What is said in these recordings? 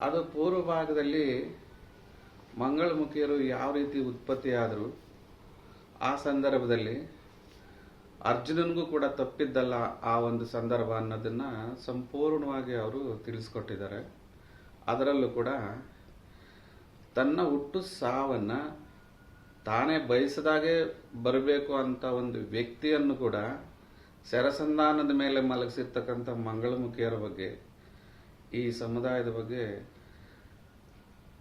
ಅದು ಪೂರ್ವ ಭಾಗದಲ್ಲಿ ಮಂಗಳಮುಖಿಯರು ಯಾವ ರೀತಿ ಉತ್ಪತ್ತಿಯಾದರು? ಆ ಸಂದರ್ಭದಲ್ಲಿ ಅರ್ಜುನನಿಗೂ ಕೂಡ ತಪ್ಪಿದ್ದಲ್ಲ ಆ ಒಂದು ಸಂದರ್ಭ ಅನ್ನೋದನ್ನ ಸಂಪೂರ್ಣವಾಗಿ ಅವರು ತಿಳಿಸ್ಕೊಟ್ಟಿದ್ದಾರೆ. ಅದರಲ್ಲೂ ಕೂಡ ತನ್ನ ಹುಟ್ಟು ಸಾವನ್ನ ತಾನೇ ಬಯಸದಾಗೆ ಬರಬೇಕು ಅಂತ ಒಂದು ವ್ಯಕ್ತಿಯನ್ನು ಕೂಡ ಸೆರಸಂಧಾನದ ಮೇಲೆ ಮಲಗಿಸಿರ್ತಕ್ಕಂಥ ಮಂಗಳಮುಖಿಯರ ಬಗ್ಗೆ ಈ ಸಮುದಾಯದ ಬಗ್ಗೆ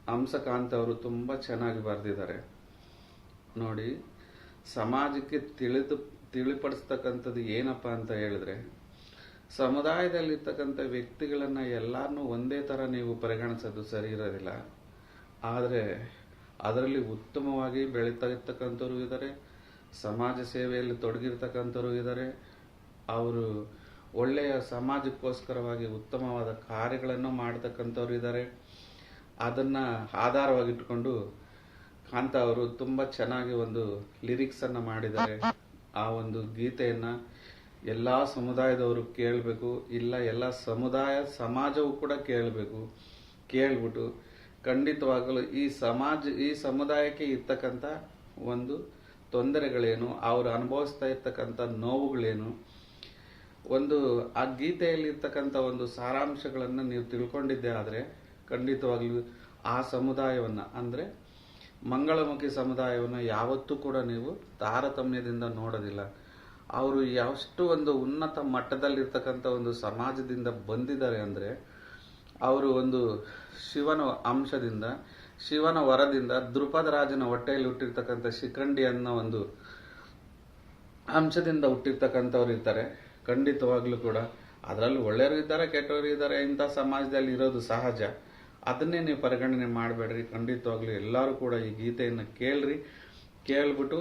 ಹಂಸಕಾಂತ್ ಅವರು ತುಂಬ ಚೆನ್ನಾಗಿ ಬರೆದಿದ್ದಾರೆ. ನೋಡಿ, ಸಮಾಜಕ್ಕೆ ತಿಳಿದು, ತಿಳಿಪಡಿಸ್ತಕ್ಕಂಥದ್ದು ಏನಪ್ಪ ಅಂತ ಹೇಳಿದ್ರೆ, ಸಮುದಾಯದಲ್ಲಿರ್ತಕ್ಕಂಥ ವ್ಯಕ್ತಿಗಳನ್ನು ಎಲ್ಲರನ್ನೂ ಒಂದೇ ಥರ ನೀವು ಪರಿಗಣಿಸೋದು ಸರಿ ಇರೋದಿಲ್ಲ. ಆದರೆ, ಅದರಲ್ಲಿ ಉತ್ತಮವಾಗಿ ಬೆಳೀತಾ ಇದ್ದಾರೆ, ಸಮಾಜ ಸೇವೆಯಲ್ಲಿ ತೊಡಗಿರ್ತಕ್ಕಂಥವ್ರು ಇದ್ದಾರೆ, ಅವರು ಒಳ್ಳೆಯ ಸಮಾಜಕ್ಕೋಸ್ಕರವಾಗಿ ಉತ್ತಮವಾದ ಕಾರ್ಯಗಳನ್ನು ಮಾಡ್ತಕ್ಕಂಥವ್ರು ಇದ್ದಾರೆ ಅದನ್ನು ಆಧಾರವಾಗಿಟ್ಕೊಂಡು ಕಾಂತ ಅವರು ತುಂಬ ಚೆನ್ನಾಗಿ ಒಂದು ಲಿರಿಕ್ಸನ್ನು ಮಾಡಿದ್ದಾರೆ. ಆ ಒಂದು ಗೀತೆಯನ್ನು ಎಲ್ಲ ಸಮುದಾಯದವರು ಕೇಳಬೇಕು, ಇಲ್ಲ ಎಲ್ಲ ಸಮುದಾಯ ಸಮಾಜವು ಕೂಡ ಕೇಳಬೇಕು, ಕೇಳ್ಬಿಟ್ಟು ಖಂಡಿತವಾಗಲೂ ಈ ಸಮಾಜ, ಈ ಸಮುದಾಯಕ್ಕೆ ಇರ್ತಕ್ಕಂಥ ಒಂದು ತೊಂದರೆಗಳೇನು, ಅವರು ಅನುಭವಿಸ್ತಾ ಇರ್ತಕ್ಕಂಥ ನೋವುಗಳೇನು ಒಂದು, ಆ ಗೀತೆಯಲ್ಲಿ ಇರ್ತಕ್ಕಂಥ ಒಂದು ಸಾರಾಂಶಗಳನ್ನು ನೀವು ತಿಳ್ಕೊಂಡಿದ್ದೆ ಆದರೆ, ಖಂಡಿತವಾಗ್ಲೂ ಆ ಸಮುದಾಯವನ್ನು, ಅಂದರೆ ಮಂಗಳಮುಖಿ ಸಮುದಾಯವನ್ನು ಯಾವತ್ತೂ ಕೂಡ ನೀವು ತಾರತಮ್ಯದಿಂದ ನೋಡೋದಿಲ್ಲ. ಅವರು ಎಷ್ಟು ಒಂದು ಉನ್ನತ ಮಟ್ಟದಲ್ಲಿರ್ತಕ್ಕಂಥ ಒಂದು ಸಮಾಜದಿಂದ ಬಂದಿದ್ದಾರೆ ಅಂದರೆ, ಅವರು ಒಂದು ಶಿವನ ಅಂಶದಿಂದ, ಶಿವನ ವರದಿಂದ ದೃಪದ ರಾಜನ ಹೊಟ್ಟೆಯಲ್ಲಿ ಹುಟ್ಟಿರ್ತಕ್ಕಂಥ ಶಿಖಂಡಿ ಅನ್ನೋ ಒಂದು ಅಂಶದಿಂದ ಹುಟ್ಟಿರ್ತಕ್ಕಂಥವ್ರು ಇರ್ತಾರೆ. ಖಂಡಿತವಾಗ್ಲೂ ಕೂಡ ಅದರಲ್ಲಿ ಒಳ್ಳೆಯವರು ಇದ್ದಾರೆ, ಕೆಟ್ಟವರು ಇದ್ದಾರೆ, ಇಂಥ ಸಮಾಜದಲ್ಲಿ ಇರೋದು ಸಹಜ. ಅದನ್ನೇ ನೀವು ಪರಿಗಣನೆ ಮಾಡಬೇಡ್ರಿ. ಖಂಡಿತವಾಗ್ಲೂ ಎಲ್ಲರೂ ಕೂಡ ಈ ಗೀತೆಯನ್ನು ಕೇಳ್ರಿ. ಕೇಳ್ಬಿಟ್ಟು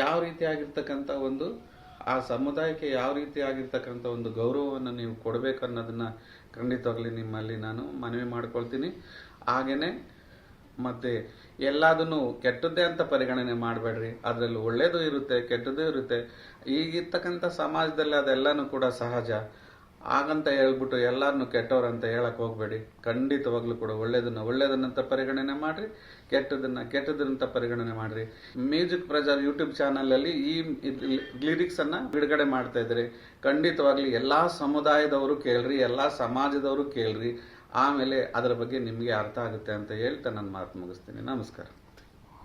ಯಾವ ರೀತಿಯಾಗಿರ್ತಕ್ಕಂಥ ಒಂದು, ಆ ಸಮುದಾಯಕ್ಕೆ ಯಾವ ರೀತಿಯಾಗಿರ್ತಕ್ಕಂಥ ಒಂದು ಗೌರವವನ್ನು ನೀವು ಕೊಡಬೇಕು ಅನ್ನೋದನ್ನ ಖಂಡಿತವಾಗ್ಲಿ ನಿಮ್ಮಲ್ಲಿ ನಾನು ಮನವಿ ಮಾಡ್ಕೊಳ್ತೀನಿ. ಹಾಗೇನೆ ಮತ್ತೆ ಎಲ್ಲದನ್ನು ಕೆಟ್ಟದ್ದೇ ಅಂತ ಪರಿಗಣನೆ ಮಾಡಬೇಡ್ರಿ. ಅದರಲ್ಲಿ ಒಳ್ಳೇದು ಇರುತ್ತೆ, ಕೆಟ್ಟದ್ದು ಇರುತ್ತೆ. ಈಗಿರ್ತಕ್ಕಂಥ ಸಮಾಜದಲ್ಲಿ ಅದೆಲ್ಲನೂ ಕೂಡ ಸಹಜ. ಹಾಗಂತ ಹೇಳ್ಬಿಟ್ಟು ಎಲ್ಲಾರನ್ನು ಕೆಟ್ಟವ್ರಂತ ಹೇಳಕ್ ಹೋಗ್ಬೇಡಿ. ಖಂಡಿತವಾಗ್ಲೂ ಕೂಡ ಒಳ್ಳೇದನ್ನ ಒಳ್ಳೇದನ್ನಂತ ಪರಿಗಣನೆ ಮಾಡ್ರಿ, ಕೆಟ್ಟದನ್ನ ಕೆಟ್ಟದನ್ನಂತ ಪರಿಗಣನೆ ಮಾಡ್ರಿ. ಮ್ಯೂಸಿಕ್ ಪ್ರಜಾರ್ ಯೂಟ್ಯೂಬ್ ಚಾನಲ್ ಅಲ್ಲಿ ಈ ಲಿರಿಕ್ಸ್ ಅನ್ನ ಬಿಡುಗಡೆ ಮಾಡ್ತಾ ಇದ್ದಾರೆ ಖಂಡಿತವಾಗ್ಲಿ ಎಲ್ಲಾ ಸಮುದಾಯದವರು ಕೇಳ್ರಿ, ಎಲ್ಲಾ ಸಮಾಜದವರು ಕೇಳ್ರಿ. ಆಮೇಲೆ ಅದರ ಬಗ್ಗೆ ನಿಮಗೆ ಅರ್ಥ ಆಗುತ್ತೆ ಅಂತ ಹೇಳ್ತಾ ನನ್ನ ಮಾತು ಮುಗಿಸ್ತೀನಿ. ನಮಸ್ಕಾರ.